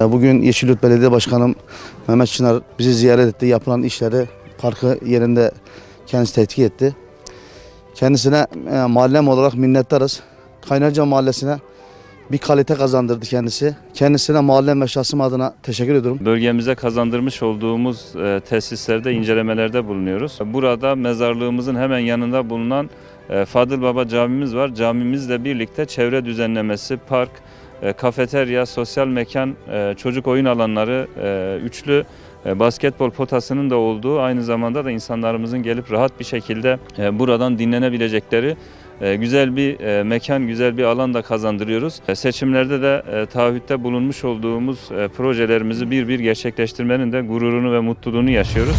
E, Bugün Yeşilyurt Belediye Başkanım Mehmet Çınar bizi ziyaret etti. Yapılan işleri parkı yerinde kendisi tetkik etti. Kendisine e, mahallem olarak minnettarız. Kaynarca Mahallesi'ne bir kalite kazandırdı kendisi. Kendisine mahallem ve şahsım adına teşekkür ediyorum. Bölgemize kazandırmış olduğumuz e, tesislerde incelemelerde bulunuyoruz. Burada mezarlığımızın hemen yanında bulunan e, Fadıl Baba camimiz var. Camimizle birlikte çevre düzenlemesi, park, kafeterya, sosyal mekan, e, çocuk oyun alanları, e, üçlü e, basketbol potasının da olduğu aynı zamanda da insanlarımızın gelip rahat bir şekilde e, buradan dinlenebilecekleri e, güzel bir e, mekan, güzel bir alan da kazandırıyoruz. E, Seçimlerde de e, taahhütte bulunmuş olduğumuz e, projelerimizi bir bir gerçekleştirmenin de gururunu ve mutluluğunu yaşıyoruz.